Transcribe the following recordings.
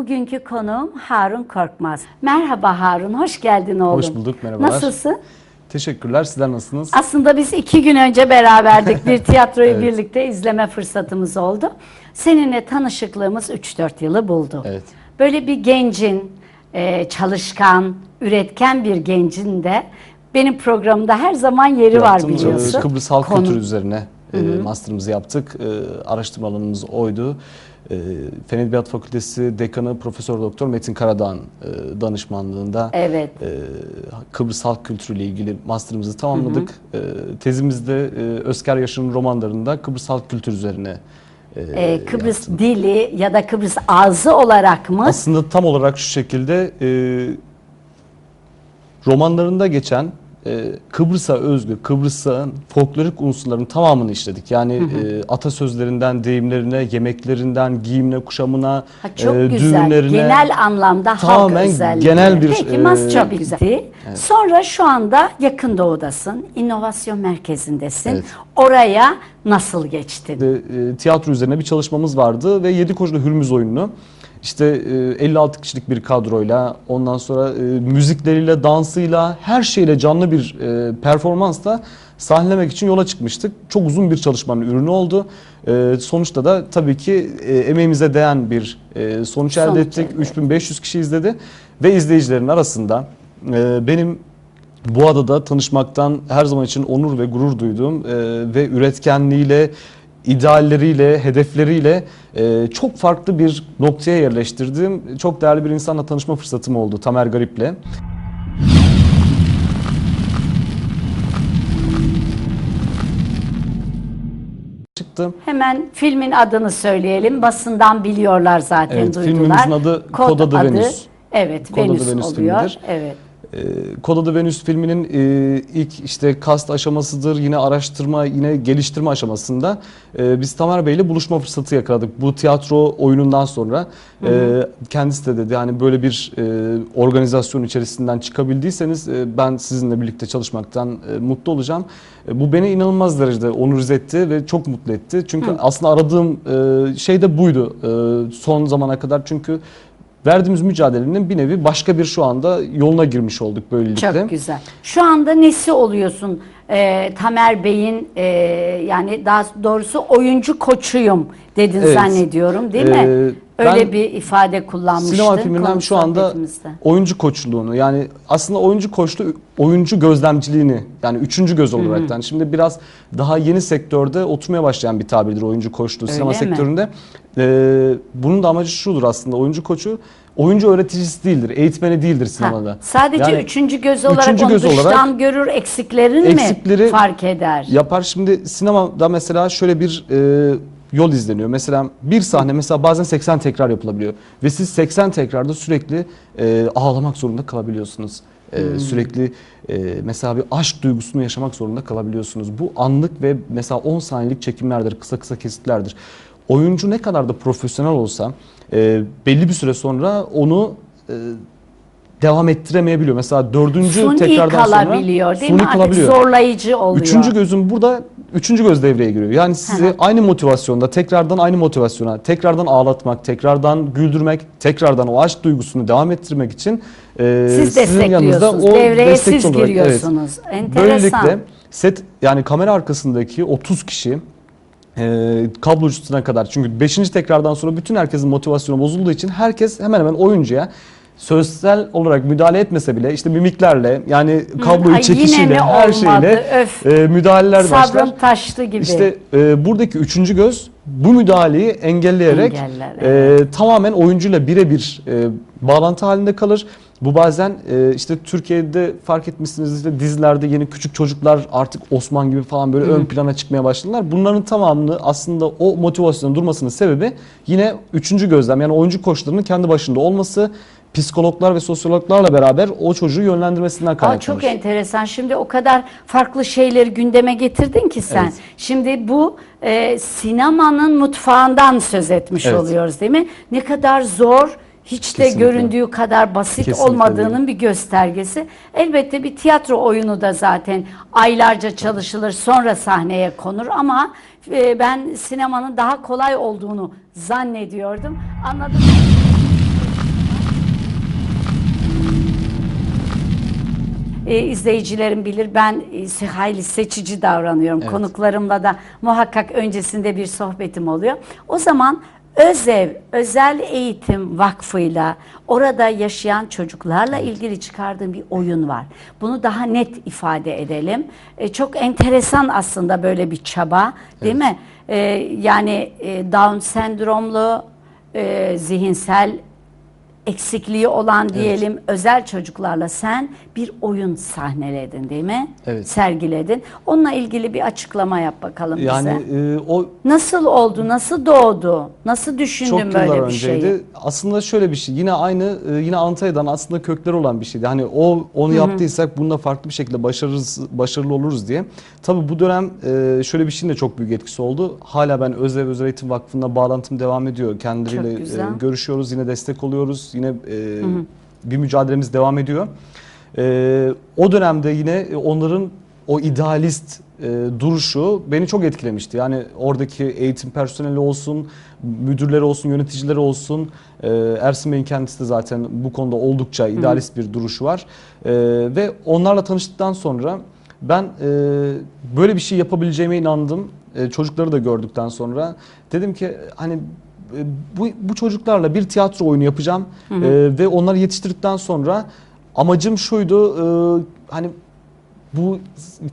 Bugünkü konuğum Harun Korkmaz. Merhaba Harun, hoş geldin oğlum. Hoş bulduk, merhabalar. Nasılsın? Teşekkürler. Sizler nasılsınız? Aslında biz iki gün önce beraberdik. Bir tiyatroyu Evet. birlikte izleme fırsatımız oldu. Seninle tanışıklığımız 3-4 yılı buldu. Evet. Böyle bir gencin, e, çalışkan, üretken bir gencin de benim programımda her zaman yeri var Yaptığımız, e, biliyorsun. Kıbrıs halk Konu- kültürü üzerine e, master'ımızı yaptık. E, araştırma alanımız oydu. E, Fen Edebiyat Fakültesi Dekanı Profesör Doktor Metin Karadağ'ın e, danışmanlığında Evet. e, Kıbrıs halk kültürü ile ilgili master'ımızı tamamladık. E, tezimizde e, Özker Yaşar'ın romanlarında Kıbrıs halk kültürü üzerine e, E, Kıbrıs yaptım. dili ya da Kıbrıs ağzı olarak mı? Aslında tam olarak şu şekilde e, romanlarında geçen Kıbrıs'a özgü, Kıbrıs'ın folklorik unsurlarının tamamını işledik. Yani e, atasözlerinden, deyimlerine, yemeklerinden, giyimine, kuşamına, Ha, çok e, güzel. düğünlerine. Genel anlamda halk tamamen özelliği. genel bir, Peki e, mas çok bir- güzel. Sonra şu anda yakın doğudasın. İnovasyon merkezindesin. Evet. Oraya nasıl geçtin? de, e, tiyatro üzerine bir çalışmamız vardı ve Yedi Koçlu Hürmüz oyununu işte e, 56 kişilik bir kadroyla ondan sonra e, müzikleriyle, dansıyla, her şeyle canlı bir e, performansla sahnelemek için yola çıkmıştık. Çok uzun bir çalışmanın ürünü oldu. E, sonuçta da tabii ki e, emeğimize değen bir e, sonuç, elde Sonuç ettik. elde. 3500 kişi izledi ve izleyicilerin arasında e, benim bu adada tanışmaktan her zaman için onur ve gurur duyduğum e, ve üretkenliğiyle, idealleriyle, hedefleriyle e, çok farklı bir noktaya yerleştirdiğim çok değerli bir insanla tanışma fırsatım oldu Tamer Garip'le. Çıktı. Hemen filmin adını söyleyelim. Basından biliyorlar zaten Evet, duydular. filmimizin adı Kod Adı Venüs. Evet, Kod Adı Venüs, Venüs oluyor. filmidir. Evet. E, Kod Adı Venüs filminin e, ilk işte kast aşamasıdır, yine araştırma, yine geliştirme aşamasında e, biz Tamer Bey ile buluşma fırsatı yakaladık. Bu tiyatro oyunundan sonra e, kendisi de dedi hani böyle bir e, organizasyon içerisinden çıkabildiyseniz e, ben sizinle birlikte çalışmaktan mutlu olacağım. Bu beni inanılmaz derecede onur etti ve çok mutlu etti. Çünkü aslında aradığım şey de buydu son zamana kadar çünkü verdiğimiz mücadelenin bir nevi başka bir şu anda yoluna girmiş olduk böylelikle. Çok güzel. Şu anda nesi oluyorsun? Ee, Tamer Bey'in e, yani daha doğrusu oyuncu koçuyum dedin Evet. zannediyorum değil mi? Öyle ben bir ifade kullanmıştın. Sinema filminden şu anda oyuncu koçluğunu yani aslında oyuncu koçluğu oyuncu gözlemciliğini yani üçüncü göz olarak yani şimdi biraz daha yeni sektörde oturmaya başlayan bir tabirdir oyuncu koçluğu sinema Öyle mi? sektöründe. Ee, bunun da amacı şudur aslında oyuncu koçu oyuncu öğreticisi değildir, eğitmeni değildir Ha, sinemada. sadece Yani üçüncü göz olarak üçüncü onu göz olarak dıştan görür eksiklerini eksikleri mi fark eder? yapar. Şimdi sinemada mesela şöyle bir e, yol izleniyor. Mesela bir sahne mesela bazen 80 tekrar yapılabiliyor. Ve siz 80 tekrarda sürekli e, ağlamak zorunda kalabiliyorsunuz. E, Sürekli e, mesela bir aşk duygusunu yaşamak zorunda kalabiliyorsunuz. Bu anlık ve mesela 10 saniyelik çekimlerdir, kısa kısa kesitlerdir. Oyuncu ne kadar da profesyonel olsa e, belli bir süre sonra onu e, devam ettiremeyebiliyor. Mesela dördüncü Suni tekrardan sonra kalabiliyor değil suni mi? Artık zorlayıcı oluyor. Üçüncü gözün burada üçüncü göz devreye giriyor. Yani sizi aynı motivasyonda, tekrardan aynı motivasyona, tekrardan ağlatmak, tekrardan güldürmek, tekrardan o aşk duygusunu devam ettirmek için e, Siz sizin yanınızda destekliyorsunuz. o Devreye destekçi siz olarak, giriyorsunuz. Evet. Enteresan. Böylelikle set yani kamera arkasındaki 30 kişi e, kablocusuna kadar çünkü 5. tekrardan sonra bütün herkesin motivasyonu bozulduğu için herkes hemen hemen oyuncuya sözsel olarak müdahale etmese bile işte mimiklerle yani kabloyu ay yine çekişiyle mi her olmadı? şeyle Öf. e, müdahaleler başlar. Sabrım taştı gibi. İşte e, buradaki üçüncü göz bu müdahaleyi engelleyerek Engeller, e, tamamen oyuncuyla birebir e, bağlantı halinde kalır. Bu bazen e, işte Türkiye'de fark etmişsiniz işte dizilerde yeni küçük çocuklar artık Osman gibi falan böyle ön plana çıkmaya başladılar. Bunların tamamını aslında o motivasyonun durmasının sebebi yine üçüncü gözlem yani oyuncu koçlarının kendi başında olması psikologlar ve sosyologlarla beraber o çocuğu yönlendirmesinden Aa, kaynaklanır. çok enteresan. Şimdi o kadar farklı şeyleri gündeme getirdin ki sen. Evet. Şimdi bu e, sinemanın mutfağından söz etmiş Evet. oluyoruz değil mi? Ne kadar zor, hiç de Kesinlikle. göründüğü kadar basit Kesinlikle olmadığının bir göstergesi. Elbette bir tiyatro oyunu da zaten aylarca çalışılır, sonra sahneye konur ama e, ben sinemanın daha kolay olduğunu zannediyordum. Anladım. E, izleyicilerim bilir ben e, hayli seçici davranıyorum. Evet. Konuklarımla da muhakkak öncesinde bir sohbetim oluyor. O zaman Özev, Özel Eğitim Vakfı'yla orada yaşayan çocuklarla ilgili çıkardığım bir oyun var. Bunu daha net ifade edelim. E, çok enteresan aslında böyle bir çaba değil mi? E, yani e, Down sendromlu, e, zihinsel eksikliği olan diyelim özel çocuklarla sen bir oyun sahneledin değil mi? Evet. Sergiledin. Onunla ilgili bir açıklama yap bakalım Yani bize. e, o Nasıl oldu? Nasıl doğdu? Nasıl düşündün çok böyle bir önceydi. şeyi? Aslında şöyle bir şey. Yine aynı e, yine Antalya'dan aslında kökleri olan bir şeydi. Hani o onu yaptıysak bunda farklı bir şekilde başarırız başarılı oluruz diye. Tabii bu dönem e, şöyle bir şeyin de çok büyük etkisi oldu. Hala ben Özel Özel Eğitim Vakfı'nda bağlantım devam ediyor. Kendileriyle görüşüyoruz, yine destek oluyoruz. Yine e, bir mücadelemiz devam ediyor. E, o dönemde yine onların o idealist e, duruşu beni çok etkilemişti. Yani oradaki eğitim personeli olsun, müdürleri olsun, yöneticileri olsun. E, Ersin Bey'in kendisi de zaten bu konuda oldukça idealist bir duruşu var. E, ve onlarla tanıştıktan sonra ben e, böyle bir şey yapabileceğime inandım. E, çocukları da gördükten sonra dedim ki hani bu, bu çocuklarla bir tiyatro oyunu yapacağım E, ve onları yetiştirdikten sonra amacım şuydu e, hani bu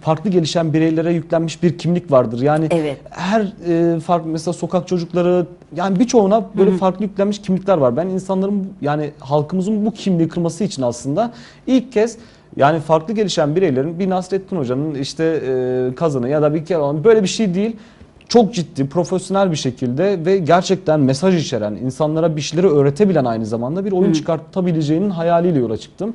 farklı gelişen bireylere yüklenmiş bir kimlik vardır. Yani Evet. her e, farklı mesela sokak çocukları yani birçoğuna böyle farklı yüklenmiş kimlikler var. Ben insanların yani halkımızın bu kimliği kırması için aslında ilk kez yani farklı gelişen bireylerin bir Nasrettin Hoca'nın işte e, kazanı ya da bir kere olan böyle bir şey değil. Çok ciddi, profesyonel bir şekilde ve gerçekten mesaj içeren, insanlara bir şeyleri öğretebilen aynı zamanda bir oyun çıkartabileceğinin hayaliyle yola çıktım.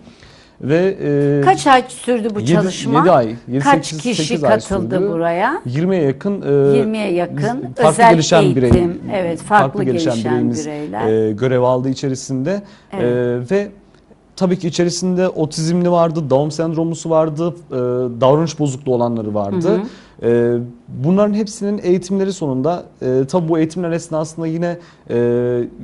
Ve e, Kaç ay sürdü bu Yedi- çalışma? yedi ay, yedi, Kaç sekiz- kişi sekiz ay katıldı sürdü. buraya? 20'ye yakın e, 20'ye yakın biz- farklı özel gelişen eğitim, birey, evet, farklı gelişen bireyimiz, bireyler. e, görev aldı içerisinde E, ve tabii ki içerisinde otizmli vardı, Down sendromlusu vardı, e, davranış bozukluğu olanları vardı. E, bunların hepsinin eğitimleri sonunda e, tabii bu eğitimler esnasında yine e,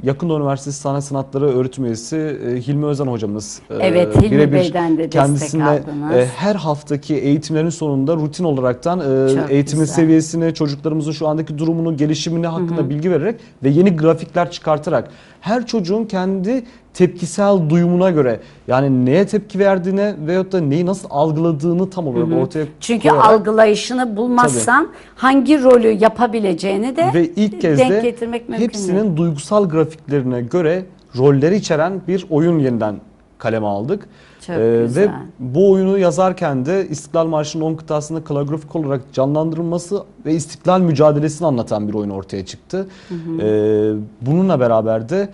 Yakında Üniversitesi Sahne Sanatları öğretim üyesi e, Hilmi Özen hocamız e, Evet, Hilmi birebir Bey'den de destek kendisine e, her haftaki eğitimlerin sonunda rutin olaraktan e, Çok eğitimin güzel. seviyesini, çocuklarımızın şu andaki durumunu, gelişimini hakkında bilgi vererek ve yeni grafikler çıkartarak her çocuğun kendi tepkisel duyumuna göre yani neye tepki verdiğine veyahut da neyi nasıl algıladığını tam olarak ortaya Çünkü koyarak algılayışını bulmazsan hangi rolü yapabileceğini de ve ilk kez denk de getirmek mümkün hepsinin değil. duygusal grafiklerine göre rolleri içeren bir oyun yeniden kaleme aldık. Çok Ee, güzel. Ve bu oyunu yazarken de İstiklal Marşı'nın 10 kıtasında kaligrafik olarak canlandırılması ve istiklal mücadelesini anlatan bir oyun ortaya çıktı. Ee, bununla beraber de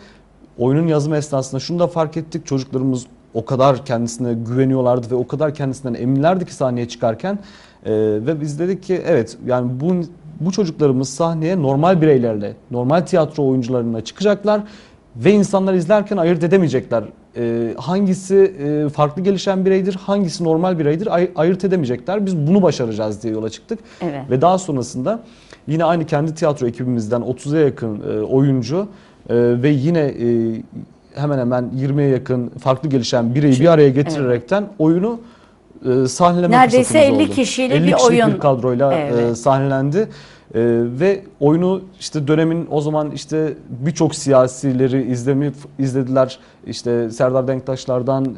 oyunun yazımı esnasında şunu da fark ettik. Çocuklarımız o kadar kendisine güveniyorlardı ve o kadar kendisinden eminlerdi ki sahneye çıkarken. Ee, ve biz dedik ki evet yani bu bu çocuklarımız sahneye normal bireylerle, normal tiyatro oyuncularına çıkacaklar ve insanlar izlerken ayırt edemeyecekler. Ee, hangisi e, farklı gelişen bireydir, hangisi normal bireydir ay- ayırt edemeyecekler. Biz bunu başaracağız diye yola çıktık. Evet. Ve daha sonrasında yine aynı kendi tiyatro ekibimizden 30'a yakın e, oyuncu e, ve yine e, hemen hemen 20'ye yakın farklı gelişen bireyi bir araya getirerekten oyunu e, sahneleme Neredeyse fırsatımız 50 oldu. kişiyle 50 bir kişilik oyun. bir kadroyla e, Evet. sahnelendi. E, ve oyunu işte dönemin o zaman işte birçok siyasileri izlemi izlediler. İşte Serdar Denktaşlardan e,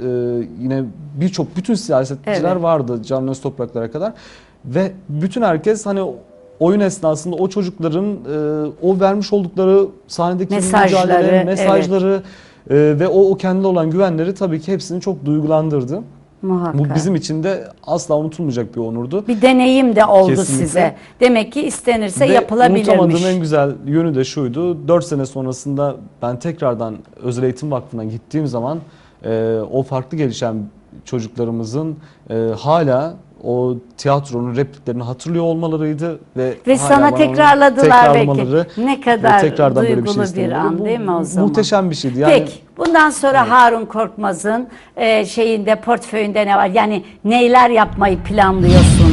yine birçok bütün siyasetçiler Evet. vardı Can Öztopraklar'a kadar. Ve bütün herkes hani oyun esnasında o çocukların e, o vermiş oldukları sahnedeki Mesajları, mücadele, mesajları e, ve o, o kendine olan güvenleri tabii ki hepsini çok duygulandırdı. Muhakkak. Bu bizim için de asla unutulmayacak bir onurdu. bir deneyim de oldu Kesinlikle. size. Demek ki istenirse Ve yapılabilirmiş. unutamadığım en güzel yönü de şuydu. 4 sene sonrasında ben tekrardan Özel Eğitim Vakfı'na gittiğim zaman e, o farklı gelişen çocuklarımızın e, hala o tiyatronun repliklerini hatırlıyor olmalarıydı ve Ve sana tekrarladılar belki. Ne ve kadar böyle duygulu bir, şey istemeleri. an değil mi o zaman? Muhteşem bir şeydi. Yani Peki bundan sonra Harun Korkmaz'ın e, şeyinde portföyünde ne var? Yani neyler yapmayı planlıyorsun?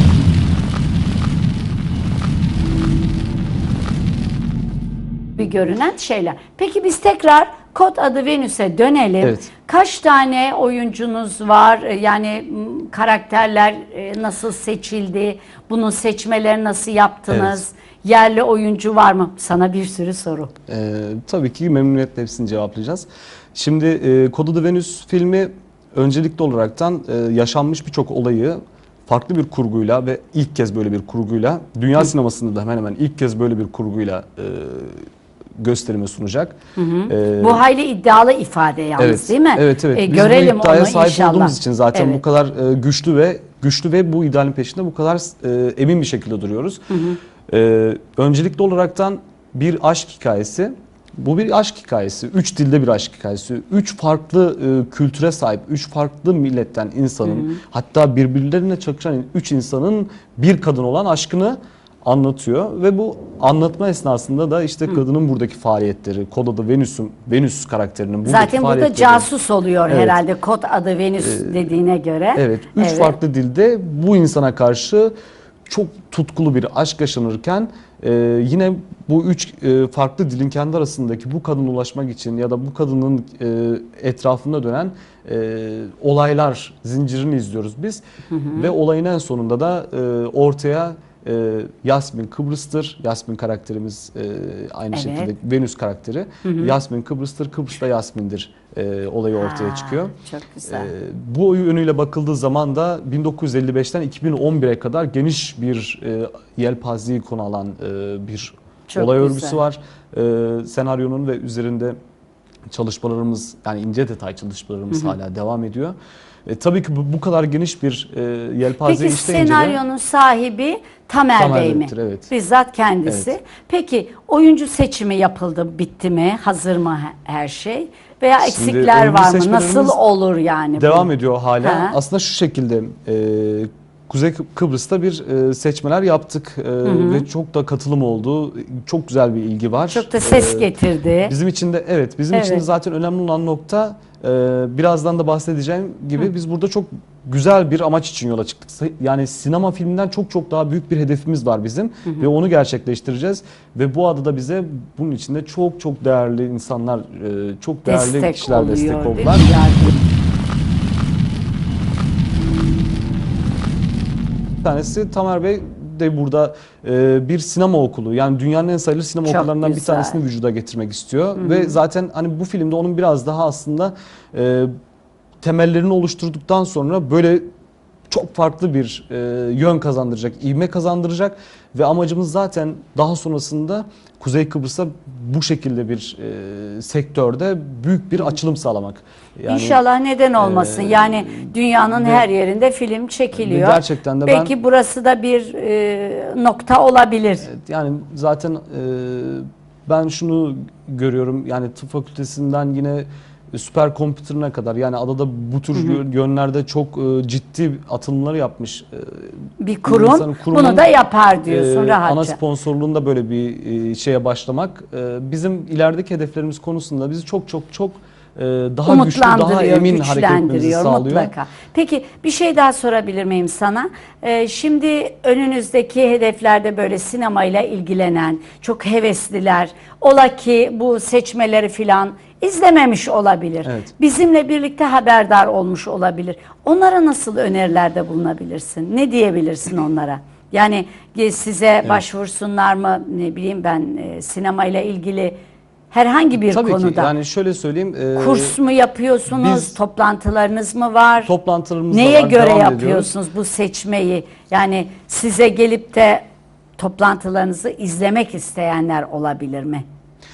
bir görünen şeyler. Peki biz tekrar Kod adı Venüs'e dönelim. Evet. Kaç tane oyuncunuz var? Ee, Yani karakterler e, nasıl seçildi? Bunun seçmeleri nasıl yaptınız? Yerli oyuncu var mı? Sana bir sürü soru. Ee, tabii ki memnuniyetle hepsini cevaplayacağız. Şimdi e, Kod Adı Venüs filmi öncelikli olaraktan e, yaşanmış birçok olayı farklı bir kurguyla ve ilk kez böyle bir kurguyla dünya sinemasında da hemen hemen ilk kez böyle bir kurguyla e, gösterime sunacak. Ee, Bu hayli iddialı ifade yalnız evet, değil mi? Evet evet. E, Biz görelim bu iddiaya sahip inşallah. olduğumuz için zaten Evet. bu kadar e, güçlü ve güçlü ve bu idealin peşinde bu kadar e, emin bir şekilde duruyoruz. E, öncelikli olaraktan bir aşk hikayesi. Bu bir aşk hikayesi. Üç dilde bir aşk hikayesi. Üç farklı e, kültüre sahip, üç farklı milletten insanın, hatta birbirlerine çakışan üç insanın bir kadın olan aşkını anlatıyor ve bu anlatma esnasında da işte kadının buradaki faaliyetleri, kod adı Venüs'ün, Venüs karakterinin buradaki Zaten burada casus oluyor Evet. herhalde kod adı Venüs dediğine göre. Evet, üç farklı dilde bu insana karşı çok tutkulu bir aşk yaşanırken e, yine bu üç e, farklı dilin kendi arasındaki bu kadına ulaşmak için ya da bu kadının e, etrafında dönen e, olaylar zincirini izliyoruz biz. Ve olayın en sonunda da e, ortaya e, Yasmin Kıbrıs'tır. Yasmin karakterimiz e, aynı Evet. şekilde Venüs karakteri. Yasmin Kıbrıs'tır, Kıbrıs'ta Yasmin'dir e, olayı ortaya Ha, çıkıyor. Çok güzel. Ee, bu yönüyle bakıldığı zaman da 1955'ten 2011'e kadar geniş bir e, yelpazeyi konu alan e, bir Çok olay güzel. örgüsü var. E, senaryonun ve üzerinde çalışmalarımız yani ince detay çalışmalarımız hala devam ediyor. E, tabii ki bu, bu kadar geniş bir e, yelpaze Peki işleyince de senaryonun sahibi Tamer, Tamer Bey mi? Evet. Bizzat kendisi. Evet. Peki oyuncu seçimi yapıldı, bitti mi? Hazır mı he- her şey? Veya Şimdi eksikler var mı? Nasıl olur yani? devam bu? ediyor hala. Ha. Aslında şu şekilde e, Kuzey Kı- Kıbrıs'ta bir e, seçmeler yaptık e, ve çok da katılım oldu. Çok güzel bir ilgi var. Çok da ses E, getirdi. Bizim için de evet bizim için de Evet. zaten önemli olan nokta e, birazdan da bahsedeceğim gibi biz burada çok güzel bir amaç için yola çıktık. Yani sinema filminden çok çok daha büyük bir hedefimiz var bizim ve onu gerçekleştireceğiz ve bu adada bize bunun içinde çok çok değerli insanlar, çok değerli destek kişiler oluyor. destek oldular. Bir tanesi Tamer Bey de burada e, bir sinema okulu. Yani dünyanın en sayılı sinema Çok okullarından bir güzel. tanesini vücuda getirmek istiyor. Ve zaten hani bu filmde onun biraz daha aslında e, temellerini oluşturduktan sonra böyle çok farklı bir e, yön kazandıracak, ivme kazandıracak ve amacımız zaten daha sonrasında Kuzey Kıbrıs'a bu şekilde bir e, sektörde büyük bir açılım sağlamak. Yani, İnşallah neden olmasın. e, yani dünyanın ve- her yerinde film çekiliyor. gerçekten de ben- Belki burası da bir e, nokta olabilir. Yani zaten e, ben şunu görüyorum yani tıp fakültesinden yine süper kompütürüne kadar yani adada bu tür yönlerde çok e, ciddi atılımları yapmış. E, Bir kurum insanın, kurumun, bunu da yapar diyorsun e, rahatça. Ana sponsorluğunda böyle bir e, şeye başlamak e, bizim ilerideki hedeflerimiz konusunda bizi çok çok çok e, daha güçlü, daha emin hareket etmemizi sağlıyor. mutlaka. Peki bir şey daha sorabilir miyim sana? Ee, şimdi önünüzdeki hedeflerde böyle sinemayla ilgilenen çok hevesliler, ola ki bu seçmeleri filan izlememiş olabilir. Evet. Bizimle birlikte haberdar olmuş olabilir. Onlara nasıl önerilerde bulunabilirsin? Ne diyebilirsin onlara? Yani e, size başvursunlar mı ne bileyim ben e, sinemayla ilgili herhangi bir Tabii konuda. ki yani şöyle söyleyeyim. e, Kurs mu yapıyorsunuz? biz- toplantılarınız mı var? Toplantılarımız Neye var, göre devam ediyoruz. yapıyorsunuz bu seçmeyi? Yani size gelip de toplantılarınızı izlemek isteyenler olabilir mi?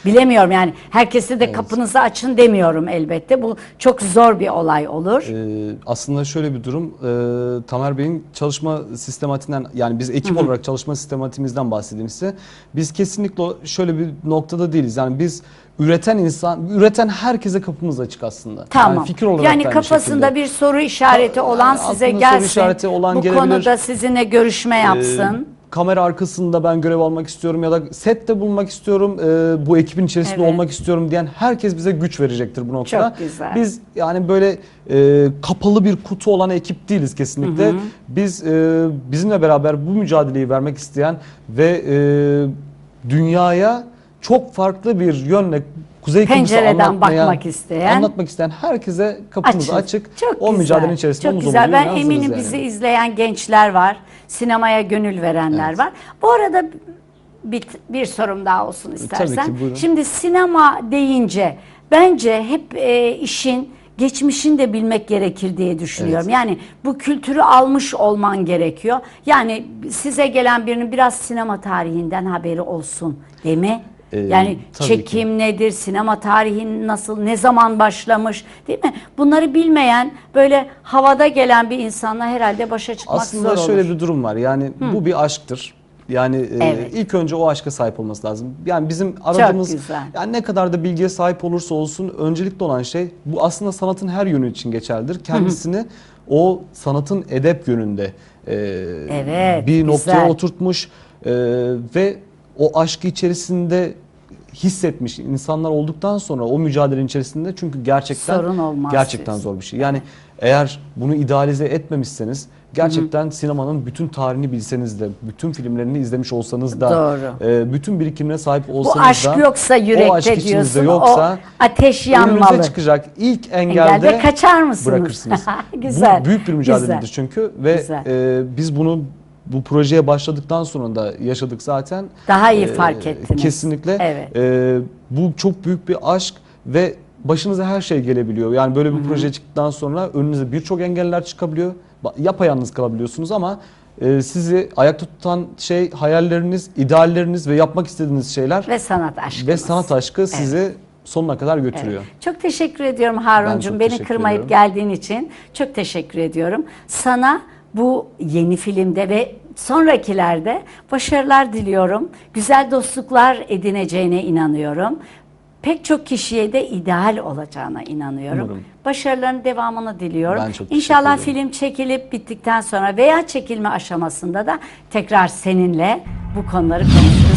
Bilemiyorum yani herkese de kapınızı açın demiyorum elbette. Bu çok zor bir olay olur. Ee, aslında şöyle bir durum. Ee, Tamer Bey'in çalışma sistematiğinden yani biz ekip olarak çalışma sistematimizden bahsedeyim size. Biz kesinlikle şöyle bir noktada değiliz. Yani biz üreten insan, üreten herkese kapımız açık aslında. Tamam. Yani fikir olarak yani kafasında şekilde. bir soru işareti olan yani size aklında soru gelsin. işareti olan bu gelebilir. konuda sizinle görüşme yapsın. Ee, kamera arkasında ben görev almak istiyorum ya da sette bulunmak istiyorum. ee, bu ekibin içerisinde Evet. olmak istiyorum diyen herkes bize güç verecektir bu noktada. Çok güzel. Biz yani böyle e, kapalı bir kutu olan ekip değiliz kesinlikle. Biz e, bizimle beraber bu mücadeleyi vermek isteyen ve e, dünyaya çok farklı bir yönle Kuzey Kıbrıs'ı Pencereden anlatmaya, bakmak isteyen- anlatmak isteyen herkese kapımız açık. Açık. Çok o güzel. mücadelenin içerisinde Çok omuz güzel. omuza Ben yürüyen eminim hazırız bizi yani. izleyen gençler var. Sinemaya gönül verenler Evet. var. Bu arada bir, bir sorum daha olsun istersen. ki, buyurun. Şimdi sinema deyince bence hep e, işin geçmişini de bilmek gerekir diye düşünüyorum. Yani bu kültürü almış olman gerekiyor. Yani size gelen birinin biraz sinema tarihinden haberi olsun değil mi? Ee, yani çekim nedir, sinema tarihi nasıl, ne zaman başlamış değil mi? Bunları bilmeyen böyle havada gelen bir insanla herhalde başa çıkmak Aslında zor olur. şöyle bir durum var. Yani bu bir aşktır. Yani e, Evet. ilk önce o aşka sahip olması lazım. Yani bizim aradığımız yani ne kadar da bilgiye sahip olursa olsun öncelikli olan şey bu aslında sanatın her yönü için geçerlidir. Kendisini o sanatın edep yönünde e, Evet, bir noktaya güzel. oturtmuş e, ve o aşkı içerisinde hissetmiş insanlar olduktan sonra o mücadelenin içerisinde çünkü gerçekten Sorun olmaz gerçekten diyorsun. zor bir şey. Yani eğer bunu idealize etmemişseniz gerçekten sinemanın bütün tarihini bilseniz de, bütün filmlerini izlemiş olsanız da, Doğru. e, bütün birikimine sahip Bu olsanız aşk da, yoksa o aşk yürekte diyorsun. yoksa o ateş yanmalı. çıkacak ilk engelde, Engelde kaçar mısınız? bırakırsınız. Güzel, Bu büyük bir mücadeledir güzel. çünkü ve Güzel. e, biz bunu bu projeye başladıktan sonra da yaşadık zaten. Daha iyi E, fark ettiniz. Kesinlikle. Evet. E, bu çok büyük bir aşk ve başınıza her şey gelebiliyor. Yani böyle bir proje çıktıktan sonra önünüze birçok engeller çıkabiliyor. Yapayalnız kalabiliyorsunuz ama e, sizi ayakta tutan şey hayalleriniz, idealleriniz ve yapmak istediğiniz şeyler Ve sanat aşkımız. ve sanat aşkı sizi sonuna kadar götürüyor. Evet. Çok teşekkür ediyorum Harun'cum. Beni kırmayıp ediyorum. geldiğin için çok teşekkür ediyorum. Sana bu yeni filmde ve sonrakilerde başarılar diliyorum. Güzel dostluklar edineceğine inanıyorum. Pek çok kişiye de ideal olacağına inanıyorum. Umarım. Başarıların devamını diliyorum. Ben çok İnşallah film çekilip bittikten sonra veya çekilme aşamasında da tekrar seninle bu konuları konuşuruz.